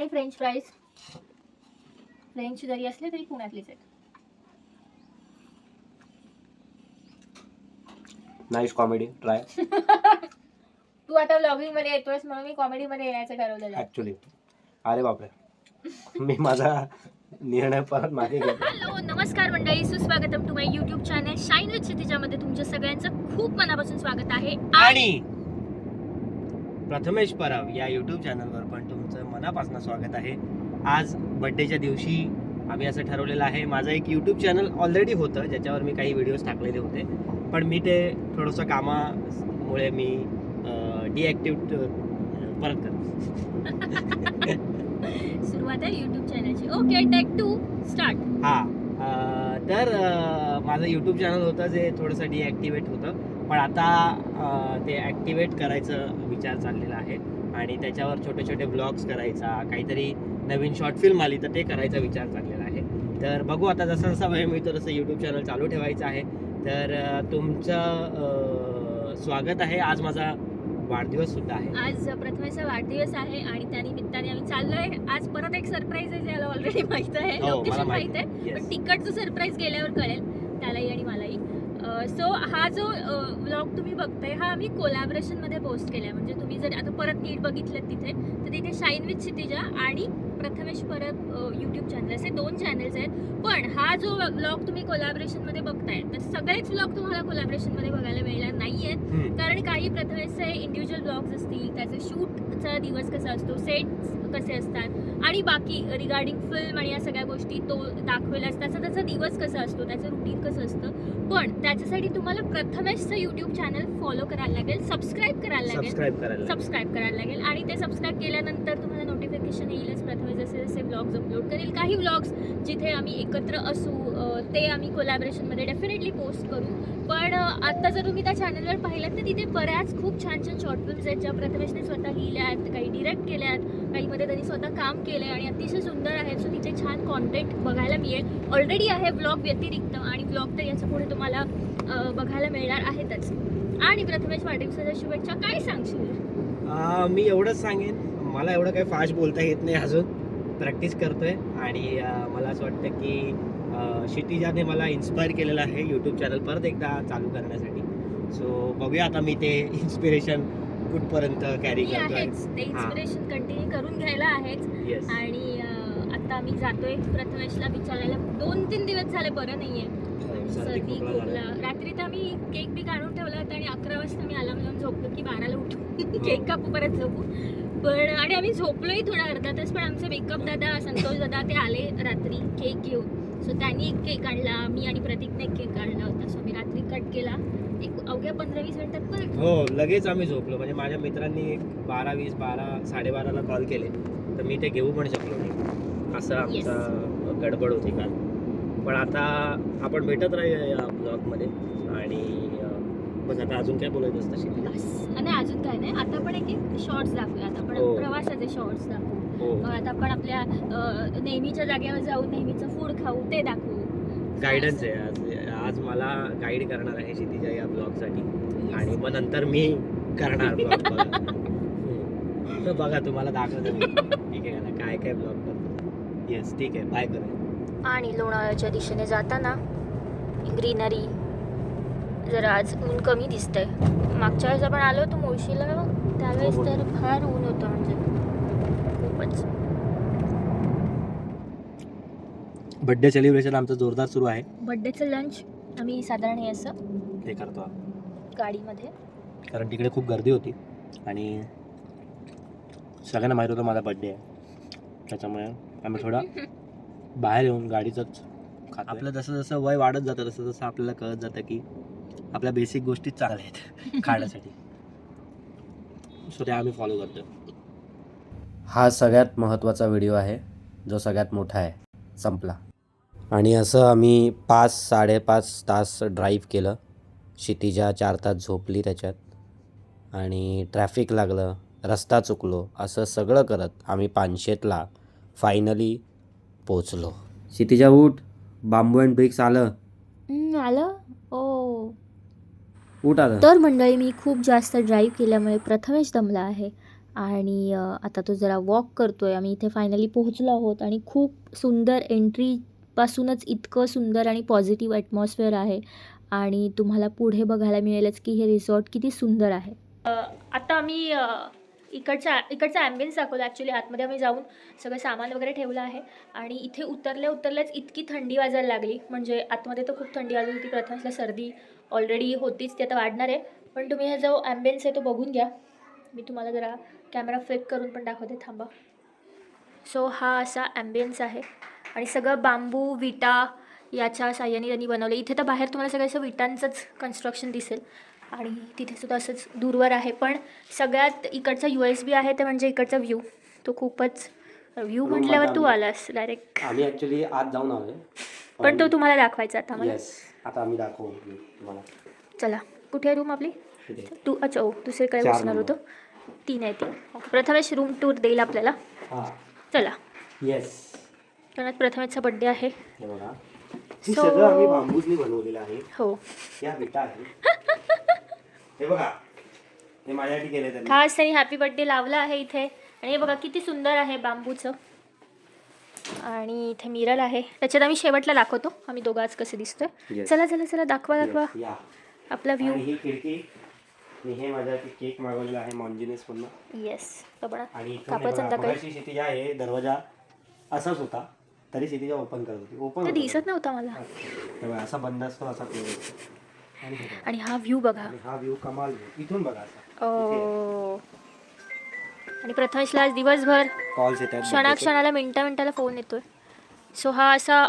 आणि French fries. French जरी असले तरी पुण्यातलेच आहेत. नाईस कॉमेडी ट्राय तू आता व्लॉगिंगमध्ये येतोयस म्हणून मी कॉमेडी मध्ये येण्याचं ठरवलेलं आहे. ऍक्च्युली अरे बापरे. मी माझा निर्णय परत मागे घेतो हॅलो नमस्कार मंडळी. सुस्वागतम to my YouTube channel shine with क्षितिजामध्ये तुमच्या सगळ्यांचं खूप मनापासून स्वागत आहे. आणि प्रथमेश परब या युट्यूब चॅनलवर पण तुमचं मनापासून स्वागत आहे. आज बड्डेच्या दिवशी आम्ही असं ठरवलेलं आहे माझं एक यूट्यूब चॅनल ऑलरेडी होतं ज्याच्यावर मी काही व्हिडिओज टाकलेले होते. पण मी ते थोडंसं कामामुळे मी डिॲक्टिव्ह परत करतो. सुरुवात आहे युट्यूब चॅनलची ओके टेक टू स्टार्ट हा तर माझं यूट्यूब चॅनल होतं जे थोडंसं डिॲक्टिवेट होतं. पण आता ते ॲक्टिवेट करायचं विचार चाललेला आहे. आणि त्याच्यावर छोटे छोटे ब्लॉग्स करायचा काहीतरी नवीन शॉर्ट फिल्म आली तर ते करायचा विचार चाललेला आहे. तर बघू आता जसा जसा वेळ मिळतो तसं यूट्यूब चॅनल चालू ठेवायचं आहे. तर तुमचं स्वागत आहे. आज माझा वाढदिवस सुद्धा आहे. आज प्रथमेचा वाढदिवस आहे आणि त्या निमित्ताने आम्ही चाललोय. आज परत एक सरप्राईज आहे ज्याला ऑलरेडी माहीत आहे. हो लोकेशन माहिती आहे. पण तिकडचं सरप्राईज गेल्यावर कळेल. त्यालाही आणि मलाही. सो हा जो व्लॉग तुम्ही बघताय हा आम्ही कोलॅबरेशनमध्ये पोस्ट पोस्ट आहे म्हणजे तुम्ही जर आता परत नीट बघितलं तिथे तर तिथे शाईन विथ क्षितिजा आणि प्रथमेश परब यूट्यूब चॅनल असे दोन चॅनल्स आहेत. पण हा जो व्लॉग तुम्ही कोलॅबरेशनमध्ये बघताय तर सगळेच व्लॉग तुम्हाला कोलॅबरेशनमध्ये बघायला मिळणार कारण काही प्रथमेशचे इंडिव्हिज्युअल ब्लॉग्स असतील त्याचे शूटचा दिवस कसा असतो सेट्स कसे असतात आणि बाकी रिगार्डिंग फिल्म आणि या सगळ्या गोष्टी तो दाखवेल त्याचा त्याचा दिवस कसा असतो त्याचं रुटीन कसं असतं. पण त्याच्यासाठी तुम्हाला प्रथमेशचं यूट्यूब चॅनल फॉलो करायला लागेल सबस्क्राईब करायला लागेल. सबस्क्राईब करायला सबस्क्राईब करायला लागेल. आणि ते सबस्क्राईब केल्यानंतर तुम्हाला नोटिफिकेशन येईलच प्रथमेश जसे जसे ब्लॉग्स अपलोड करेल. काही ब्लॉग्स जिथे आम्ही एकत्र असू ते आम्ही कोलॅबरेशनमध्ये डेफिनेटली पोस्ट करू. पण आत्ता जर तुम्ही त्या चॅनलवर पाहिलात तर तिथे बऱ्याच खूप छान छान शॉर्ट फिल्म्स आहेत ज्या प्रथमेशने स्वतः लिहिल्या आहेत काही डिरेक्ट केल्या आहेत काहीमध्ये त्यांनी स्वतः काम केलं आहे आणि अतिशय सुंदर आहेत. सो तिथे छान कॉन्टेंट बघायला मिळेल. ऑलरेडी आहे ब्लॉग व्यतिरिक्त आणि ब्लॉग तर याच्यापुढे तुम्हाला बघायला मिळणार आहेतच. आणि प्रथमेश वाढदिवसाच्या शुभेच्छा काय सांगशील? मी एवढंच सांगेन. मला एवढं काही फास्ट बोलता येत नाही अजून. प्रॅक्टिस करतोय आणि आ, मला असं वाटतं की क्षितिजाने मला इन्स्पायर केलेलं आहे यूट्यूब चॅनल परत एकदा चालू करण्यासाठी. सो बघूया आता मी ते इन्स्पिरेशन कुठपर्यंत कॅरी मी ते इन्स्पिरेशन कंटिन्यू करून घ्यायला आहेच. आणि आता आम्ही जातोय प्रथमेशला विचारायला. दोन तीन दिवस झाले बरं नाहीये. सर्दी खोकला रात्री तर आम्ही केक बी काढून ठेवला होता आणि अकरा वाजता मी अलार्म लावून झोपलो की बाराला उठू केक कापू परत झोपू. पण आणि आम्ही झोपलोही थोडा अर्धा तास पण आमचे मेकअप दादा संतोष दादा ते आले रात्री केक घेऊन. सो त्यांनी एक केक आणला मी आणि प्रतीकने एक केक आणला होता. सो मी रात्री कट केला. एक अवघ्या पंधरा वीस मिनिटात परत हो लगेच आम्ही झोपलो. म्हणजे माझ्या मित्रांनी एक बारा वीस बारा साडेबाराला कॉल केले. तर मी ते घेऊ पण शकलो नाही. असं आमचा गडबड होती काल. पण आता आपण भेटत राहूया या ब्लॉगमध्ये आणि बस आता अजून काय बोलायचं असतं शिकली आणि अजून काय नाही. आता पण एक एक शॉर्ट्स दाखवूया. आता आपण हो. प्रवासाचे शॉर्ट्स दाखवू. हो. मग आता आपण आपल्या अं, नेहमीच्या जागेवर जाऊ नेहमीचं फूड खाऊ ते दाखवू. गायडन्स आहे. आज आज मला गाईड करणार आहे क्षितिजा या ब्लॉगसाठी आणि मग नंतर मी करणार ब्लॉग बघा. बघा तुम्हाला दाखवतो मी. ठीक आहे आता काय काय ब्लॉग करतो. येस ठीक आहे. बाय करूया. आणि लोणावळ्याच्या दिशेने जाताना ग्रीनरी जरा आज ऊन कमी दिसतंय. मागच्या वेळेस आपण आलो होतो मुळशीला त्यावेळेस हो, हो. तर फार ऊन होतं म्हणजे. खूपच. बड्डे सेलिब्रेशन आमचं जोरदार सुरू आहे. बड्डेचं लंच आम्ही साधारण हे असं ते करतो. गाडीमध्ये. कारण तिकडे खूप गर्दी होती. आणि सगळ्यांना माहीत होतं माझा बड्डे आहे. त्याच्यामुळे आम्ही थोडा बाहेर येऊन गाडीचंच खातो आपलं जसं जसं वय वाढत जातं तसं तसं आपल्याला कळत जातं की आपल्या बेसिक गोष्टी चांगल्या आहेत. खाण्यासाठी. सो ते आम्ही फॉलो करतो हा सगळ्यात महत्त्वाचा व्हिडिओ आहे. जो सगळ्यात मोठा आहे. संपला. आणि असं आम्ही पाच साडेपाच तास ड्राईव्ह केलं. क्षितिजा चार तास झोपली त्याच्यात. आणि ट्रॅफिक लागलं रस्ता चुकलो असं सगळं करत आम्ही पानशेतला फायनली पोचलो क्षितिजा उठ. बांबू अँड ब्रिक्स आलं. आलं? ओ. तर मंडळी मी खूप जास्त ड्राईव्ह केल्यामुळे प्रथमेश दमला आहे. आणि आता तो जरा वॉक करतो आहे आम्ही इथे फायनली पोहोचलो आहोत आणि खूप सुंदर एंट्रीपासूनच इतकं सुंदर आणि पॉझिटिव्ह ॲटमॉस्फिअर आहे. आणि तुम्हाला पुढे बघायला मिळेलच की हे रिसॉर्ट किती सुंदर आहे. आता आम्ही इकडचा इकडचा ॲम्बियन्स दाखवला. ॲक्च्युली आतमध्ये आम्ही जाऊन सगळं सामान वगैरे ठेवलं आहे. आणि इथे उतरल्या उतरल्याच इतकी थंडी वाजायला लागली. म्हणजे आतमध्ये तर खूप थंडी वाजली होती. प्रथमला सर्दी ऑलरेडी होतीच ती आता वाढणार आहे. पण तुम्ही हा जो ॲम्बियन्स आहे तो बघून घ्या. मी तुम्हाला जरा कॅमेरा फ्लिप करून पण दाखवते थांबा. सो हा असा ॲम्बियन्स आहे. आणि सगळं बांबू विटा याच्या साह्याने त्यांनी बनवलं इथे तर बाहेर तुम्हाला सगळं असं विटांचंच कन्स्ट्रक्शन दिसेल. आणि तिथे सुद्धा असंच दूरवर आहे. पण सगळ्यात इकडचा यू एस बी आहे ते म्हणजे इकडचा व्ह्यू तो खूपच व्ह्यू म्हटल्यावर तू आलास डायरेक्ट आम्ही ॲक्च्युली आत जाऊन आलोय. पण तो तुम्हाला दाखवायचा आता मला. येस आता आम्ही दाखवू तुम्हाला. चला कुठे आहे रूम आपली? इथे. तू अच्छा ओ दुसरीकडे चार बसणार number. होतो. तीन आहे ती. ओके प्रथमेश रूम टूर देईल आपल्याला. हा. चला. येस कारण प्रथमेशचा बड्डे आहे? हे बघा. हे So- सगळं आम्ही बांबूजनी बनवलेलं आहे. हो. या विटा आहे. हे बघा. हे माझ्यासाठी केले त्यांनी. खास त्यांनी हॅपी बर्थडे लावला आहे इथे. आणि हे बघा किती सुंदर आहे बांबूचं. आणि इथे मिरर आहे. त्याच्यात आम्ही शेवटला दाखवतो. आम्ही दोघं आज कसे दिसतोय. Yes. चला चला चला दाखवा दाखवा. या. आपला व्ह्यू आणि ही खिडकी आणि हे माझ्यासाठी केक मागवलेला आहे मॉन्जिनेस पूर्ण येस बघा. आणि इथून कापड हे बघा, संध्याकाळी. मगाशी क्षितिजा आहे दरवाजा असाच होता तरी क्षितिजा ओपन करत होती. ओपन ते दिसत नव्हता मला. असा बंद असतो असा close असतो. आणि हे बघा. आणि हा व्ह्यू बघा. आणि हा व्ह्यू कमाल view. इथून बघा असा. ओ. आणि प्रथमेशला आज दिवसभर कॉल्स येतात क्षणाक्षणाला मिनटा मिनटाला फोन येतोय. सो हा असा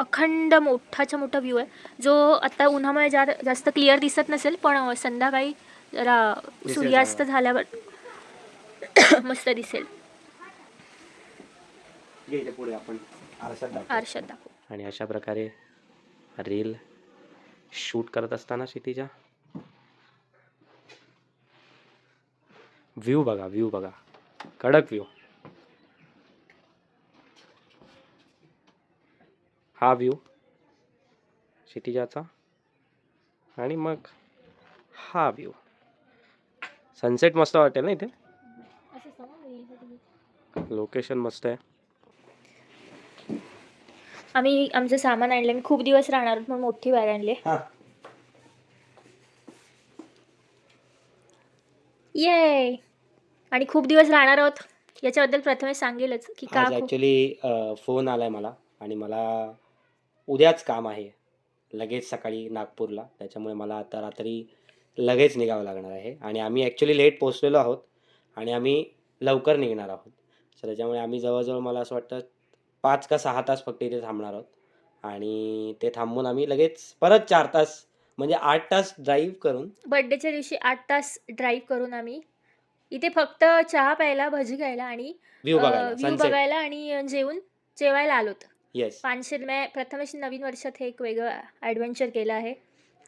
अखंड मोठाच्या मोठा व्ह्यू आहे. जो आता उन्हामुळे जा जास्त क्लिअर दिसत नसेल पण संध्याकाळी जरा सूर्यास्त झाल्यावर मस्त दिसेल. पुढे आपण. आरशात दाखवू. आरशात दाखवू. आणि अशा प्रकारे रील शूट करत असताना क्षितिजा. व्ह्यू बघा व्ह्यू बघा. कडक व्ह्यू. हा व्ह्यू क्षितिजाचा आणि मग हा व्ह्यू. सनसेट मस्त वाटेल ना इथे? लोकेशन मस्त आहे. आम्ही आमचं सामान आणलं मी खूप दिवस राहणार आहोत म्हणून मोठी बॅग आणली. हा. ये आणि खूप दिवस राहणार आहोत. याच्याबद्दल प्रथमेश सांगेलच की का आज खूप ॲक्च्युली फोन आलाय मला आणि मला उद्याच काम आहे. लगेच सकाळी नागपूरला. त्याच्यामुळे मला आता रात्री लगेच निघावं लागणार आहे. आणि आम्ही ॲक्च्युली लेट पोचलेलो आहोत आणि आम्ही लवकर निघणार आहोत. सो त्याच्यामुळे आम्ही जवळजवळ मला असं वाटतं पाच का सहा तास फक्त इथे थांबणार आहोत. आणि ते थांबून आम्ही लगेच परत चार तास म्हणजे आठ तास ड्राईव्ह करून बर्थडेच्या दिवशी आठ तास ड्राईव्ह करून आम्ही इथे फक्त चहा प्यायला भजी खायला आणि व्ह्यू बघायला व्ह्यू सनसेट बघायला आणि जेवून जेवायला आलोत येस पानशेरम्या प्रथमेश नवीन वर्षात हे एक वेगळं ॲडव्हेंचर केलं आहे.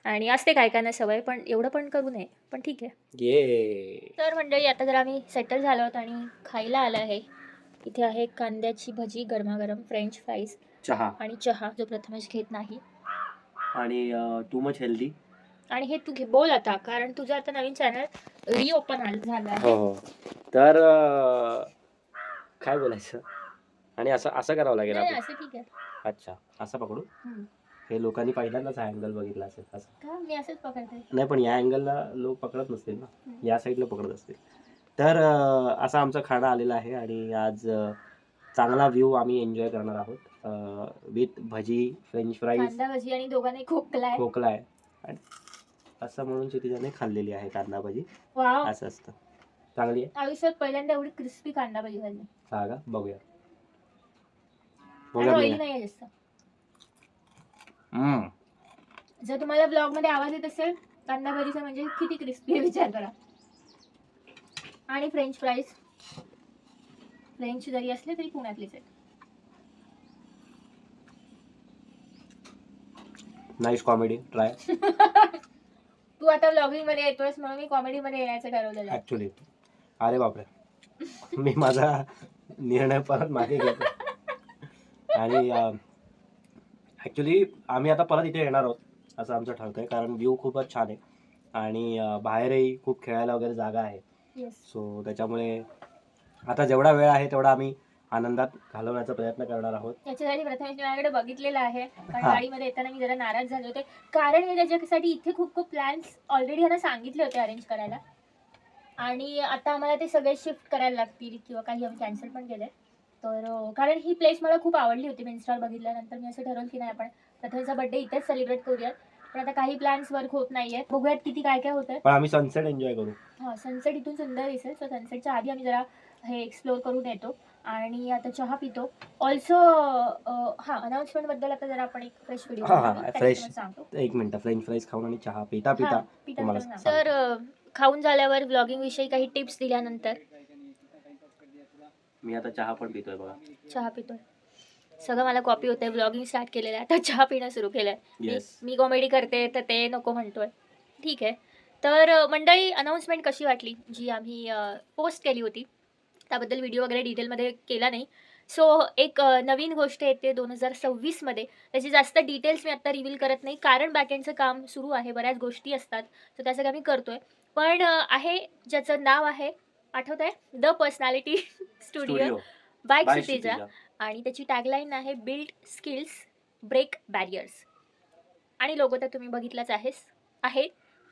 आणि असते काय काय ना सवय पण एवढं पण करू नये पण ठीक आहे. ये तर मंडळी आता जर आम्ही सेटल झालो आहोत आणि खायला आलं आहे. इथे आहे कांद्याची भजी गरमागरम फ्रेंच फ्राईज चहा. आणि चहा जो प्रथमेश घेत नाही. आणि टू मच हेल्दी आणि हे तू घे बोल आता कारण तुझं आता नवीन चॅनल रिओपन झालं आहे. हो हो. तर अं, काय बोलायचं? आणि असं असं करावं लागेल नाही असं ठीक आहे. अच्छा असं पकडू? हम्म. हे लोकांनी पहिल्यांदाच हा अँगल बघितला असेल असं. का? मी असंच पकडते. नाही पण या अँगलला लोक पकडत नसतील ना. हम्म. या साईडला पकडत असतील. तर अं, असं आमचं खाणं आलेलं आहे आणि आज अं, चांगला व्ह्यू आम्ही एन्जॉय करणार आहोत. विथ भजी फ्रेंच फ्राईज कांदा भजी आणि दोघांनी खोकला आहे. आणि असं म्हणून तिच्याने खाल्लेली आहे कांदा भजी वाव. असं असतं. चांगली आहे? आयुष्यात पहिल्यांदा एवढी क्रिस्पी कांदा भजी खाल्ली. हा का? बघूया. आणि बघूया ऑइली मी. नाही आहे जास्त. हम्म. जर तुम्हाला ब्लॉगमध्ये आवाज येत असेल कांदा भजीचा म्हणजे किती क्रिस्पी आहे विचार करा. आणि फ्रेंच फ्राईज फ्रेंच जरी असले तरी पुण्यातलेच आहेत. नाईस कॉमेडी ट्राय तू आता व्लॉगिंगमध्ये येतोयस म्हणून मी कॉमेडी मध्ये येण्याचं ठरवलेलं आहे. ऍक्च्युली अरे बापरे. मी माझा निर्णय परत मागे घेतो. आणि ॲक्च्युली आम्ही आता परत इथे येणार आहोत असं आमचं ठरतंय कारण व्ह्यू खूपच छान आहे. आणि बाहेरही खूप खेळायला वगैरे जागा आहे. सो त्याच्यामुळे आता जेवढा वेळ आहे तेवढा आम्ही आनंदात घालवण्याचा प्रयत्न करणार आहोत. याच्यासाठी प्रथम माझ्याकडे बघितलेलं आहे. कारण हा. गाडीमध्ये येताना मी जरा नाराज झाले होते. कारण मी त्याच्यासाठी इथे खूप खूप प्लॅन्स ऑलरेडी यांना सांगितले होते अरेंज करायला. आणि आता आम्हाला ते सगळे शिफ्ट करायला लागतील किंवा काही आम्ही कॅन्सल पण केले तर अं, कारण ही प्लेस मला खूप आवडली होती. मी इन्स्टॉल बघितल्यानंतर मी असं ठरवलं की नाही आपण प्रथमेचा बर्थडे इथेच सेलिब्रेट करूयात. पण आता काही प्लॅन्स वर्क होत नाहीये बघूयात किती काय काय होतं पण आम्ही सनसेट एन्जॉय करू. हा सनसेट इथून सुंदर दिसेल. सो सनसेटच्या आधी आम्ही जरा हे एक्सप्लोअर करून येतो. आणि आता चहा पितो. ऑल्सो हा अनाउन्समेंटबद्दल आता जरा आपण एक फ्रेश व्हिडिओ हा, हा, fresh. सांगतो. एक मिनिट फ्रेंच फ्राईज खाऊन आणि चहा पिता पिता. पिता तुम्हाला पिता सांगतो. तर अ, खाऊन झाल्यावर ब्लॉगिंग विषयी काही टिप्स दिल्यानंतर? मी आता चहा पण पितोय बघा. चहा पितोय. सगळं मला कॉपी होतंय. ब्लॉगिंग स्टार्ट केलेलं आहे. आता चहा पिणं सुरू केलंय. मी- मी कॉमेडी करते तर ते नको म्हणतोय. ठीक आहे. तर अ, मंडळी अनाऊन्समेंट कशी वाटली? जी आम्ही पोस्ट केली होती. त्याबद्दल व्हिडिओ वगैरे डिटेलमध्ये केला नाही. सो एक नवीन गोष्ट येते दोन हजार सव्वीसमध्ये त्याची जास्त डिटेल्स मी आत्ता रिव्हील करत नाही. कारण बॅकएंडचं काम सुरू आहे बऱ्याच गोष्टी असतात. तर त्या सगळ्या मी करतोय. पण आहे ज्याचं नाव आहे आठवत आहे the personality studio by Kshitija. आणि त्याची टॅगलाईन आहे बिल्ड स्किल्स ब्रेक बॅरियर्स आणि लोगो तर तुम्ही बघितलाच आहेस आहे.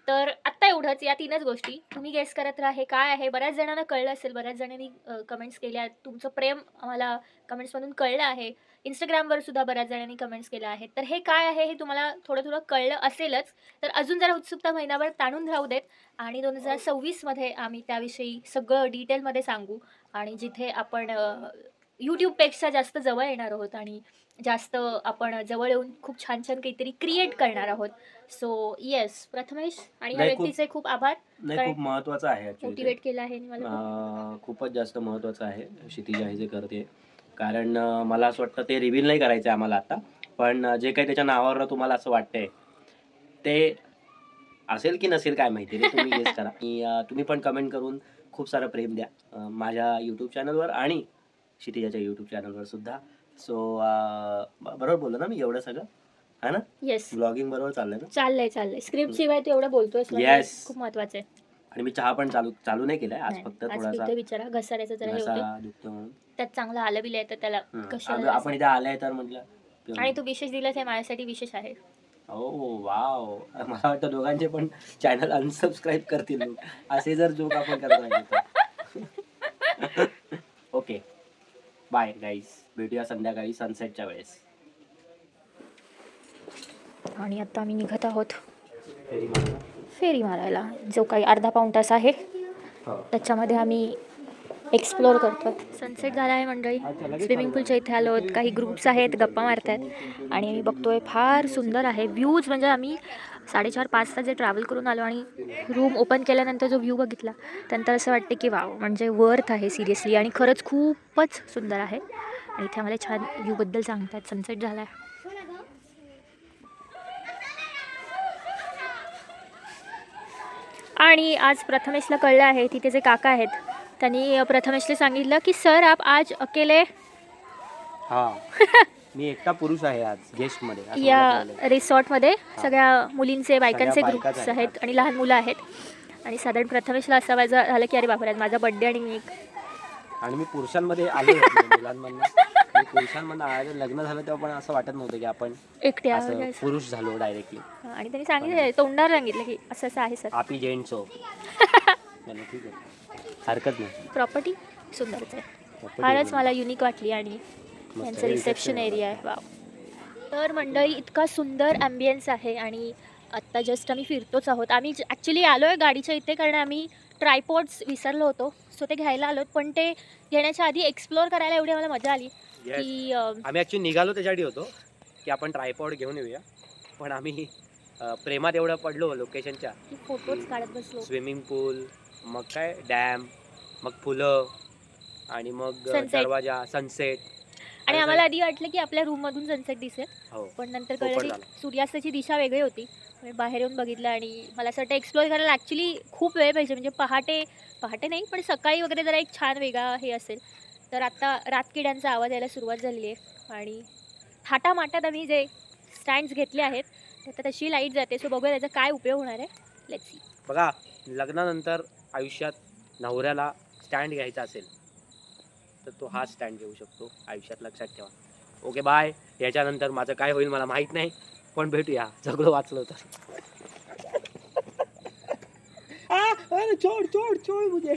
तर आत्ता एवढंच. या तीनच गोष्टी. तुम्ही गेस करत राहा हे काय आहे? बऱ्याच जणांना कळलं असेल. बऱ्याच जणांनी कमेंट्स केल्या. तुमचं प्रेम आम्हाला कमेंट्समधून कळलं आहे. इंस्टाग्रामवर सुद्धा बऱ्याच जणांनी कमेंट्स केल्या आहेत. तर हे काय आहे हे तुम्हाला थोडं थोडं कळलं असेलच. तर अजून जरा उत्सुकता महिनाभर ताणून राहू देत आणि दोन हजार सव्वीसमध्ये आम्ही त्याविषयी सगळं डिटेलमध्ये सांगू. आणि जिथे आपण यूट्यूबपेक्षा जास्त जवळ येणार आहोत आणि जास्त आपण जवळ येऊन खूप छान छान काहीतरी क्रिएट करणार आहोत. सो येस प्रथमेश आणि नाही, खूप- व्यक्तीचे खूप आभार. नाही? खूप महत्वाचं आहे actually ते. मोटिवेट केलं आहे आणि मला खूप- अं, खूपच जास्त महत्वाचं आहे क्षितिजा हे जे करते. कारण अं, मला असं वाटतं ते रिव्हील नाही करायचं आहे आम्हाला आता. पण अं, जे काही त्याच्या नावावर तुम्हाला असं वाटतंय ते असेल की नसेल काय माहिती रे तुम्ही गेस करा. आणि अं, तुम्ही पण कमेंट करून खूप सारं प्रेम द्या अं, माझ्या यूट्यूब चॅनलवर आणि क्षितिजाच्या यूट्यूब चॅनलवर सुद्धा. सो बरोबर बोललो ना मी एवढं सगळं? है ना? येस ब्लॉगिंग बरोबर चाललंय ना? चाललंय चाललंय. स्क्रिप्ट शिवाय तू एवढं बोलतोय Yes. खूप महत्वाचं आहे. आणि मी चहा पण चालू चालू नाही केलाय आज नाही, फक्त आज थोडासा पितोय बिचारा घसाऱ्याचं जरा हे घसा दुखतो म्हणून. त्यात चांगलं आलं बिलं तर त्याला हम्म. कशाला आपण इथे आलाय तर म्हटलं आणि तू विशेष दिलास हे माझ्यासाठी विशेष आहे. हो वाव. मला वाटतं दोघांचे पण चॅनल अनसबस्क्राईब करतील. लोक असे जर जोक आपण करत राहिलो ओके बाय गाईस भेटूया संध्याकाळी सनसेटच्या वेळेस. आणि आता आम्ही निघत आहोत फेरी मारायला. जो काही अर्धा पाऊण तास आहे. हो. त्याच्यामध्ये आम्ही एक्सप्लोअर करतोय सनसेट झाला आहे मंडळी. स्विमिंग पूलच्या इथे आलो. आहोत काही ग्रुप्स आहेत गप्पा मारतायत. आणि आम्ही बघतोय फार सुंदर आहे. व्ह्यूज म्हणजे आम्ही साडेचार पाच तास जे ट्रॅव्हल करून आलो आणि रूम ओपन केल्यानंतर जो व्ह्यू बघितला त्यानंतर असं वाटतं की वाव म्हणजे वर्थ आहे सिरियसली आणि खरंच खूपच सुंदर आहे. आणि इथे आम्हाला छान व्ह्यूबद्दल सांगतात. सनसेट झाला आहे आणि आज प्रथमेशला कळलं आहे तिथे जे काका आहेत त्यांनी प्रथमेशला सांगितलं की सर आप आज अकेले हा. मी एकटा पुरुष आहे आज गेस्टमध्ये असं मला या कळलंय. रिसॉर्टमध्ये सगळ्या मुलींचे बायकांचे सगळ्या ग्रुप्स बायकाच आहेत आहेत आणि लहान मुलं आहेत. आणि साधारण प्रथमेशला असं व्हायचं झालं की अरे बापरे आज माझा बड्डे आणि मी एक आणि मी पुरुषांमध्ये आलो होतो मुलांमधनं. मी पुरुषांमधनं आलं लग्न झालं तेव्हा पण असं वाटत नव्हतं की आपण एकटे असं. पुरुष झालो डायरेक्टली आणि त्यांनी सांगितलं तोंडावर सांगितलं की असं असं आहे सर. आपी हो चला, ठीक आहे. हरकत नाही. प्रॉपर्टी सुंदरच आहे. फारच. मला युनिक वाटली आणि यांचं आहे, रिसेप्शन एरिया आहे वाव तर मंडळी इतका सुंदर ॲम्बियन्स आहे आणि आत्ता जस्ट आम्ही फिरतोच आहोत. आम्ही ॲक्च्युली आलो आहे गाडीच्या इथे कारण आम्ही ट्रायपॉड्स विसरलो होतो. सो ते घ्यायला आलो पण ते घेण्याच्या आधी एक्सप्लोअर करायला एवढी मला मजा आली. की आम्ही ॲक्च्युली निघालो त्याच्यासाठी होतो की आपण ट्रायपॉड घेऊन येऊया. पण आम्ही प्रेमात एवढं पडलो लोकेशनच्या फोटोज काढत बसलो. स्विमिंग पूल मग काय डॅम मग फुलं आणि मग. दरवाजा सनसेट आणि आम्हाला आधी वाटलं की आपल्या रूममधून सनसेट दिसेल. हो. पण नंतर तो कळलं की झाला. सूर्यास्ताची दिशा वेगळी होती. बाहेर येऊन बघितलं आणि मला असं वाटतं एक्सप्लोअर करायला ॲक्च्युली खूप वेळ पाहिजे. म्हणजे पहाटे पहाटे नाही पण सकाळी वगैरे जरा एक छान वेगळा हे असेल. तर आता रातकिड्यांचा आवाज यायला सुरुवात झालेली आहे. आणि थाटामाटात आम्ही जे स्टँड्स घेतले आहेत त्यात तशी लाइट जाते. सो बघूया त्याचा काय उपयोग होणार आहे. लेट्स सी बघा लग्नानंतर आयुष्यात नवऱ्याला स्टँड घ्यायचा असेल तर तो हा स्टँड घेऊ शकतो. आयुष्यात लक्षात ठेवा. ओके बाय याच्यानंतर माझं काय होईल मला माहीत नाही. पण भेटूया. जगलो वाचलो तर. चोड चोड चोड मुझे.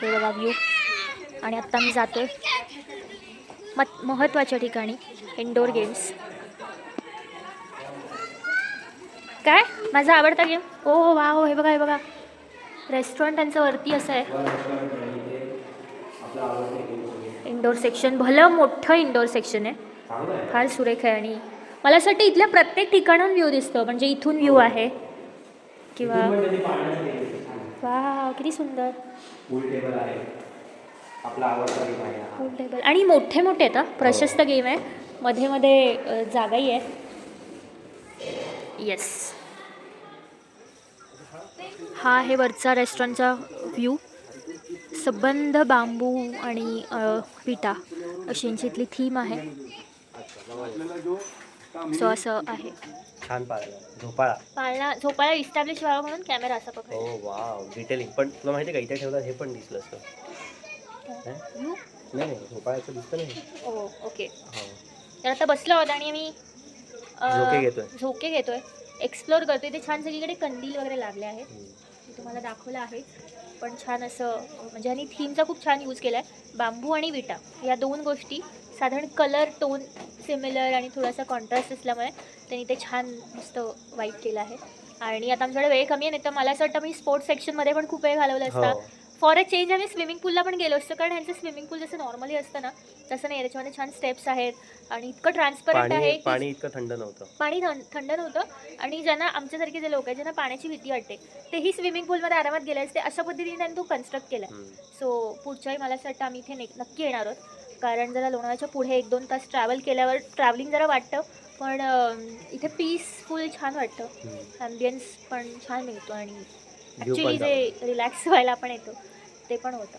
हे बघा आणि आत्ता मी जाते मत महत्त्वाच्या ठिकाणी इंडोर गेम्स काय? माझा आवडता गेम ओ वा हो हे बघा हे बघा. रेस्टॉरंट त्यांचं वरती असं आहे. इंडोर सेक्शन भलं मोठं इंडोर सेक्शन आहे. फार सुरेख आहे आणि मला असं वाटतं इथल्या प्रत्येक ठिकाणाहून व्ह्यू दिसतो. म्हणजे इथून व्ह्यू आहे. किंवा वा किती सुंदर. पूल टेबल हा. आणि मोठे मोठे आहेत हा. प्रशस्त गेम आहे. मध्ये मध्ये जागाही आहे. येस हा आहे वरचा रेस्टॉरंटचा व्ह्यू सबंध बांबू आणि विटा अशी यांची इथली थीम आहे. सो असं आहे. छान पाहिलं झोपाळा. पाळणा झोपाळा इस्टॅब्लिश व्हावं म्हणून कॅमेरा असा पकडला. हो वाव डिटेलिंग पण तुला माहिती का? इथे ठेवलं हे पण दिसलं असतं. नाही नाही. झोपाळ्याचं दिसतं नाही. ओ ओके हो. तर आता बसलो आहोत आणि मी अ, झोके घेतोय. झोके घेतोय. एक्सप्लोर करतोय. ते छान सगळीकडे कंदील वगैरे लागले आहेत. हम्म. तुम्हाला दाखवलं आहे. पण छान असं म्हणजे आणि थीमचा खूप छान यूज केला आहे बांबू आणि विटा या दोन गोष्टी साधारण कलर टोन सिमिलर आणि थोडासा कॉन्ट्रास्ट असल्यामुळे त्यांनी ते छान मस्त वाईट केलं आहे. आणि आता आमच्याकडे वेळ कमी आहे नाही तर मला असं वाटतं मी स्पोर्ट्स सेक्शनमध्ये पण खूप वेळ घालवला असता. हो. फॉर अ चेंज आम्ही स्विमिंग पूलला पण गेलो असतो. कारण ह्यांचं स्विमिंग पूल जसं नॉर्मली असतं ना तसं नाही. त्याच्यामध्ये छान स्टेप्स आहेत आणि इतकं ट्रान्सपरंट आहे पाणी की पाणी इतकं थंड नव्हतं. पाणी थंड थंड नव्हतं. आणि ज्यांना आमच्यासारखे जे लोक आहेत ज्यांना पाण्याची भीती वाटते तेही स्विमिंग पूलमध्ये आरामात गेले असते. अशा पद्धतीने त्यांनी तो कन्स्ट्रक्ट केला. हम्म. सो पुढच्याही मला असं वाटतं आम्ही इथे ने- नक्की येणार आहोत. कारण जरा लोणावळ्याच्या पुढे एक दोन तास ट्रॅव्हल केल्यावर ट्रॅव्हलिंग जरा वाटतं. पण अं, इथे पीसफुल छान वाटतं. हम्म. ॲम्बियन्स पण छान मिळतो आणि ॲक्च्युली जे रिलॅक्स व्हायला पण येतो ते पण होतं.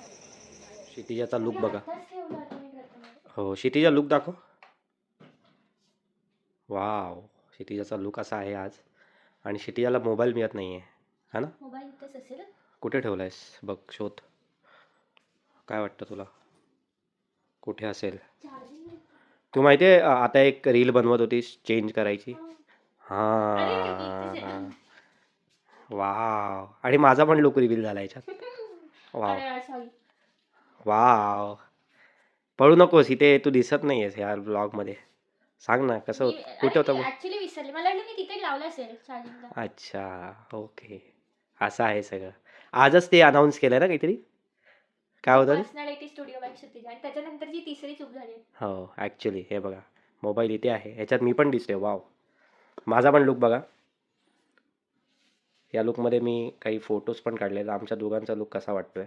क्षितिजाचा लुक बघा. हो क्षितिजा लुक दाखव. वाव क्षितिजाचा लुक असा आहे आज. आणि क्षितिजाला मोबाईल मिळत नाही आहे हा ना? मोबाईल इथेच असेल? कुठे ठेवला आहेस बघ शोध. काय वाटतं तुला? कुठे असेल? तू माहिती आहे आता एक रील बनवत होतीस चेंज करायची. हां. वाव. आणि माझा पण लुक रिव्हील झाला याच्यात. वाव. वाव. पळू नकोस इथे तू दिसत नाही आहेस या ब्लॉगमध्ये सांग ना कसं होत? कुठे होतं मग? ऍक्च्युली अच्छा ओके. असं आहे सगळं. आजच ते अनाऊन्स केलं ना काहीतरी? काय होतं ते? Personality studio by Kshitij. आणि त्याच्यानंतरची तिसरी चूक झाली. हो ॲक्च्युली हे बघा. मोबाईल इथे आहे. ह्याच्यात मी पण दिसतोय वाव. माझा पण लुक बघा. या लुकमध्ये मी काही फोटोज पण काढलेले आमच्या दोघांचा लुक कसा वाटतोय?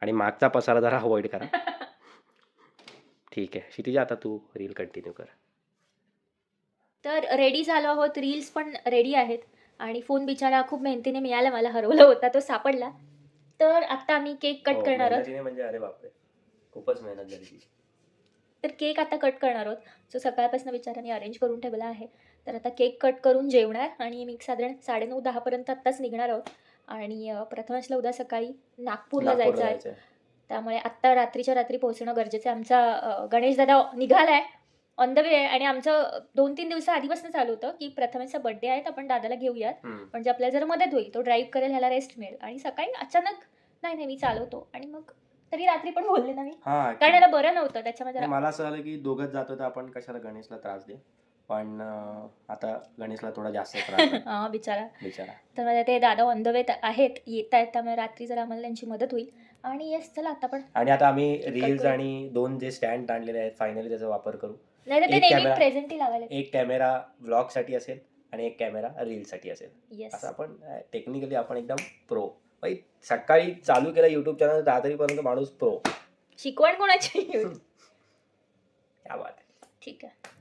आणि मागचा पसारा जरा अवॉइड करा. ठीक आहे. क्षितिजा आता तू रील कंटिन्यू कर. तर रेडी झालो आहोत. रील्स पण रेडी आहेत. आणि फोन बिचारा खूप मेहनतीने मिळाला. मला हरवला होता. तो सापडला. तर आता आम्ही केक कट हो, करणार आहोत. म्हणजे अरे बापरे. खूपच मेहनत झाली तर केक आता कट करणार आहोत. जो सकाळपासून बिचाराने अरेंज करून ठेवला आहे. तर आता केक कट करून जेवणार आणि मी साधारण साडेनऊ दहापर्यंत आत्ताच निघणार आहोत. आणि प्रथमेशला उद्या सकाळी नागपूरला जायचं आहे. त्यामुळे आत्ता रात्रीच्या रात्री पोहोचणं गरजेचं आहे. आमचा गणेश दादा निघाला आहे ऑन द वे आहे आणि आमचं दोन तीन दिवस आधीपासून चालू होतं की प्रथमेशचा बड्डे आहे तर आपण दादाला घेऊयात. म्हणजे आपल्याला जरा मदत होईल. तो ड्राईव्ह करेल ह्याला रेस्ट मिळेल. आणि सकाळी अचानक नाही नाही मी चालवतो. आणि मग तरी रात्री पण बोलले ना मी. कारण. याला बरं नव्हतं. त्याच्यामध्ये मला असं झालं की दोघंच जातो तर आपण कशाला गणेशला त्रास दे पण आता गणेशला थोडा जास्त त्रास हा बिचारा. बिचारा. तर मला ते दादा ऑन द वे आहेत येत आहेत त्यामुळे रात्री जरा आम्हाला त्यांची मदत होईल. आणि येस चला आता पण. आणि आता आम्ही रील्स करू. आणि दोन जे स्टँड आणलेले आहेत फायनली त्याचा वापर करू. नाही तर ते एक नेहमी camera- प्रेझेंटही लावायला एक कॅमेरा ब्लॉगसाठी असेल आणि एक कॅमेरा रील साठी असेल. येस असं आपण टेक्निकली आपण एकदम प्रो भाई सकाळी चालू केलं युट्यूब चॅनल रात्रीपर्यंत माणूस प्रो शिकवण कोणाची? ठीक आहे.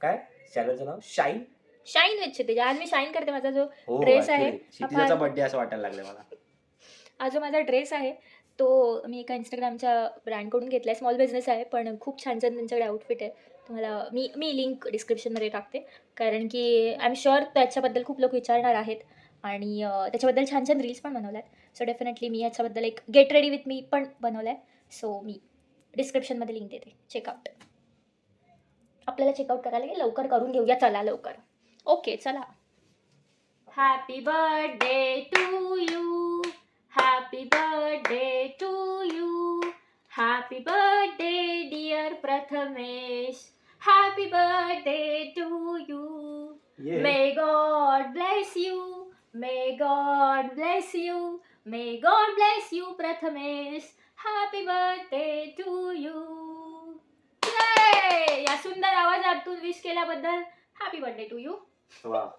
काय? चॅनलचं नाव? शाईन? शाईन विथ क्षितिज आज मी शाईन करते माझा जो हो Dress आहे. क्षितिजाचा बर्थडे असं वाटायला लागलं मला. हा जो माझा ड्रेस आहे तो मी एका इंस्टाग्रामच्या ब्रँडकडून घेतला आहे स्मॉल बिझनेस आहे पण खूप छान छान त्यांच्याकडे आउटफिट आहे. तुम्हाला मी मी लिंक डिस्क्रिप्शनमध्ये टाकते कारण की आय एम शुअर त्याच्याबद्दल खूप लोक विचारणार आहेत. आणि त्याच्याबद्दल छान छान रील्स पण बनवल्या आहेत सो डेफिनेटली मी याच्याबद्दल एक गेट रेडी विथ मी पण बनवलं आहे सो मी डिस्क्रिप्शनमध्ये लिंक देते. चेकआउट आपल्याला चेकआउट करायला लवकर करून घेऊया. चला लवकर. ओके चला. Happy birthday to you happy birthday to you happy birthday dear Prathamesh happy birthday to you May God bless you. May God bless you. May God bless you, Prathamesh. Happy birthday to you. Yay! या सुंदर आवाजातून wish केल्याबद्दल happy birthday to you वा.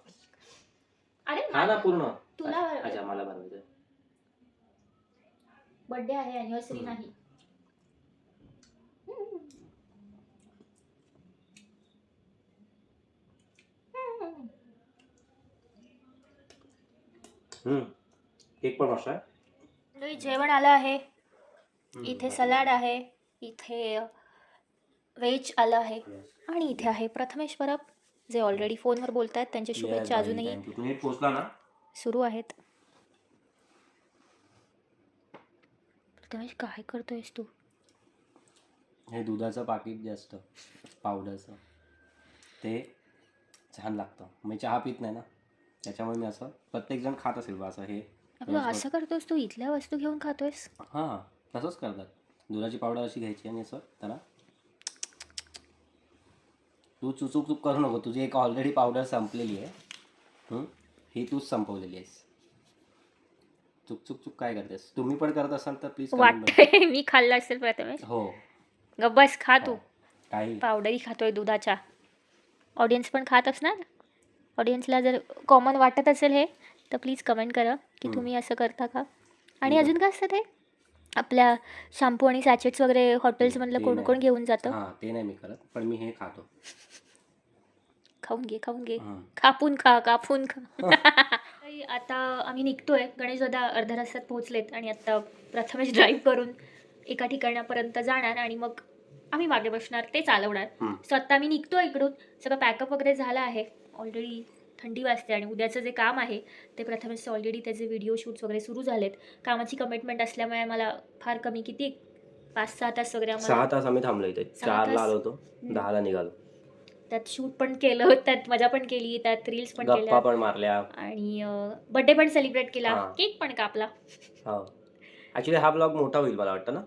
अरे हा ना पूर्ण. तुला अच्छा मला बनवायचं. बर्थडे आहे अॅनिव्हर्सरी नाही. हम्म. हम्म. हम्म. केक पण मस्त आहे. मंडळी, जेवण आलं आहे. इथे सलाड आहे. इथे व्हेज आलं आहे. आणि इथे आहे प्रथमेश परब जे ऑलरेडी फोनवर बोलत आहेत त्यांच्या शुभेच्छा अजूनही सुरू आहेत. प्रथमेश काय करतोयस तू? हे दुधाचं पाकिट जे असतं पावडरचं. ते छान लागतं. मी चहा पित नाही ना. त्याच्यामुळे मी असं प्रत्येकजण खात असेल असं हे. अगं असं करतोस तू? इथल्या वस्तू घेऊन खातोयस? हां तसंच करतात. दुधाची पावडर अशी घ्यायची आणि असं त्याला तू चुचूक चूक करू नको तुझी एक ऑलरेडी पावडर संपलेली आहे. हं? ही तूच संपवलेली आहेस. चुक चुक चुक काय करतेस? तुम्ही पण करत असाल तर प्लीज वाटतंय मी खाल्लं असेल प्रथमेश. हो. गब्बस खा तू. हो. काही पावडरही खातोय दुधाच्या ऑडियन्स पण खात असणार? ऑडियन्सला जर कॉमन वाटत असेल हे तर प्लीज कमेंट करा की. तुम्ही असं करता का? आणि. अजून काय असतं ते? आपल्या शॅम्पू आणि सॅचेट्स वगैरे हॉटेल्समधलं ते कोण नाही. कोण घेऊन जातं? हां ते नाही मी करत पण मी हे खातो. खाऊन घे खाऊन घे. हं. कापून खा कापून खा. आता आम्ही निघतोय. गणेश दादा अर्ध्या रस्त्यात पोहोचलेत आणि आता प्रथमेश ड्राईव्ह करून एका ठिकाणापर्यंत जाणार आणि मग आम्ही मागे बसणार ते चालवणार. हं. सो आता आम्ही निघतो इकडून. सगळं पॅकअप वगैरे झालं आहे. ऑलरेडी थंडी वाजते आणि उद्याचं जे काम आहे ते प्रथमेशचं ऑलरेडी त्याचे व्हिडिओ शूट्स वगैरे सुरू झालेत. कामाची कमिटमेंट असल्यामुळे मला फार कमी किती? पाच सहा तास वगैरे आम्हाला सहा तास आम्ही थांबलो इथे. सहा चारला तास? आलो होतो. दहाला निघालो. त्यात शूट पण केलं त्यात मजा पण केली त्यात रील्स पण गप्पा केल्या. पण मारल्या. आणि बर्थडे पण सेलिब्रेट केला. हा. केक पण कापला. हो. ऍक्च्युली हा ब्लॉग मोठा होईल मला वाटतं ना?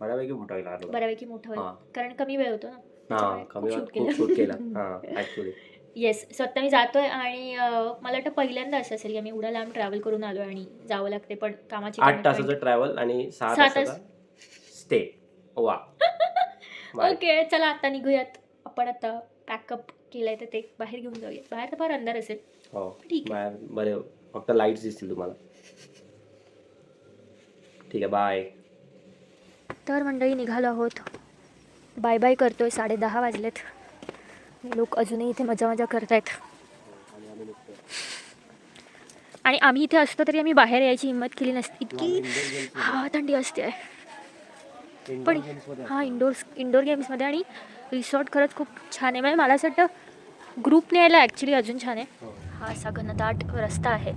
बऱ्यापैकी मोठा होईल हा ब्लॉग बऱ्यापैकी मोठं होईल. हा. कारण कमी वेळ होतो ना. हा त्याच्यामुळे कमी खूप वेळात shoot खूप केलं. शूट केला. हा ऍक्च्युली येस सो आता मी जातोय आणि अं, मला वाटतं पहिल्यांदा असं असेल की मी एवढा लांब ट्रॅव्हल करून आलोय आणि जावं लागते पण कामाची आठ commitment- तासाचं ट्रॅव्हल आणि सहा सहा तासाचा स्टे वा. बाय. ओके चला आता निघूयात. आपण आता पॅकअप केलंय तर ते बाहेर घेऊन जाऊयात. बाहेर तर फार अंधार असेल. हो. ठीक आहे. बाय बरे फक्त लाईट्स दिसतील तुम्हाला. ठीक आहे बाय तर मंडळी निघालो आहोत. बाय बाय करतोय साडे दहा वाजलेत. लोक अजूनही इथे मजा मजा करतायत. आणि आम्ही इथे असतो तरी आम्ही बाहेर यायची हिंमत केली नसती. इतकी हा थंडी असते. पण हा इंडोर इंडोर गेम्समध्ये आणि रिसॉर्ट खरंच खूप छान आहे. म्हणजे मला असं वाटतं ग्रुपने यायला ॲक्च्युली अजून छान आहे. हा असा घनदाट रस्ता आहे.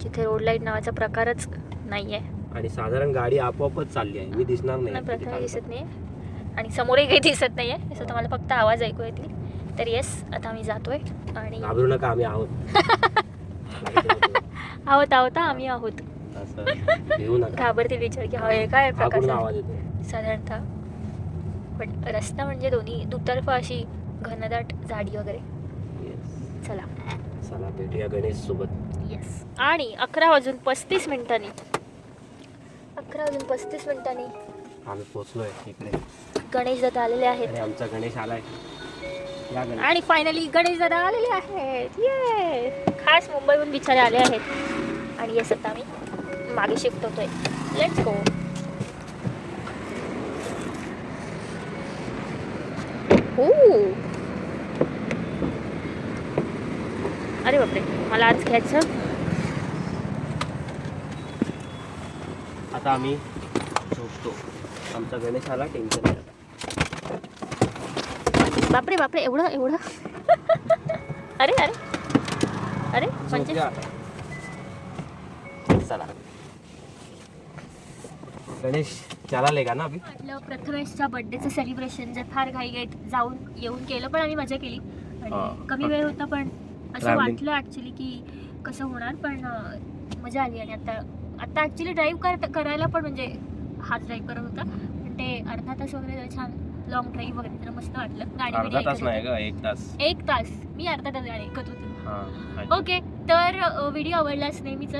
जिथे रोड लाइट नावाचा प्रकारच नाही आहे आणि साधारण गाडी आपोआपच चालली आहे. मी दिसणार नाही. दिसत नाही आणि समोरही काही दिसत नाही आहे असं तुम्हाला फक्त आवाज ऐकू येतील. तर येस आता आम्ही जातोय आणि घाबरू नका आम्ही आहोत. आहोत आहोत हा, आम्ही आहोत. असं. घेऊ नका. घाबरते विचार की हा हे काय प्रकार आवाज येतो साधारणतः. पण रस्ता म्हणजे दोन्ही दुतर्फा अशी घनदाट झाडी वगैरे. Yes. चला. चला भेटूया गणेश सोबत. येस आणि अकरा वाजून पस्तीस मिनिटांनी. अकरा वाजून पस्तीस मिनिटांनी आम्ही पोचलोय इकडे. गणेश दादा आलेले आहेत. आणि आमचा गणेश आलाय. आणि फायनली गणेश दादा आलेले आहेत. ये खास मुंबईहून बिचारे आले आहेत. आणि येस आता आम्ही मागे शिफ्ट होतोय. लेट्स गो हो अरे बापरे मला आज घ्यायचं. आता आम्ही झोपतो. आमचा गणेश आला टेन्शन. बापरे बापरे एवढं एवढं. अरे अरे. अरे म्हणजे चला. गणेश चला लेगा ना म्हटलं प्रथमेशच्या बर्थडेचं सेलिब्रेशन जे फार घाईघाईत जाऊन येऊन केलं पण आम्ही मजा केली. आणि कमी वेळ होता पण असं वाटलं ऍक्च्युली की कसं होणार पण मजा आली. आणि आता आता ऍक्च्युली ड्राईव्ह करायला पण म्हणजे हात ड्राईव्ह करत होता. पण ते अर्धा तास वगैरे छान लॉंग ड्राईव्ह वगैरे तर मस्त वाटलं. अर्धा तास नाही. का एक तास. एक तास. मी अर्धा तास गाडी ऐकत होते. हा ओके तर व्हिडिओ आवडल्यास नेहमीच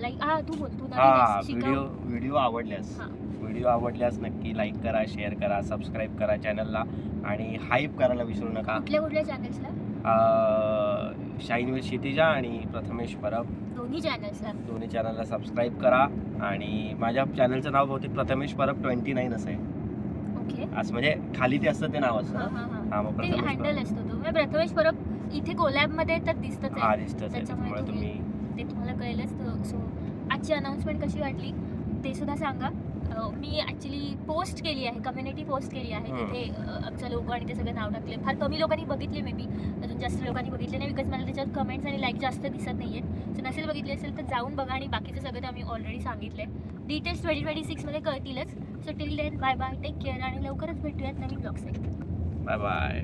लाईक हा तू बोल तू नवीन हा आहेस, शिकव. व्हिडिओ व्हिडिओ आवडल्यास. हा. व्हिडिओ आवडल्यास नक्की लाईक करा शेअर करा सबस्क्राईब करा चॅनलला आणि हाईप करायला विसरू नका. कुठल्या कुठल्या चॅनल्सला शाईन विथ क्षितिजा आणि प्रथमेश परब. दोन्ही चॅनल्सला दोन्ही चॅनलला सबस्क्राईब करा. आणि माझ्या चॅनलचं नाव बहुतेक प्रथमेश परब ट्वेंटी नाईन असं आहे. ओके. असं म्हणजे खाली ते असतं ते नाव हा असतं हा. मग ते हँडल असतो तो. म्हणजे प्रथमेश परब इथे कोलॅबमध्ये तर दिसतच हा आहे दिसतंच आहे. त्याच्यामुळे तुम्ही- ते तुम्हाला कळेलच सो आजची अनाऊन्समेंट कशी वाटली ते सुद्धा सांगा. मी ॲक्च्युली पोस्ट केली आहे कम्युनिटी पोस्ट केली आहे. तिथे आमच्या लोक आणि ते सगळं नाव टाकले. फार कमी लोकांनी बघितले मे बी अजून जास्त लोकांनी बघितले नाही बिकॉज मला त्याच्यावर कमेंट्स आणि लाईक जास्त दिसत नाही आहेत सो नसेल बघितले असेल तर जाऊन बघा आणि बाकीचं सगळं आम्ही ऑलरेडी सांगितलं आहे डिटेल्स ट्वेंटी ट्वेंटी सिक्समध्ये कळतीलच. So till then bye bye take care आणि लवकरच भेटूयात नवीन ब्लॉग्स बाय बाय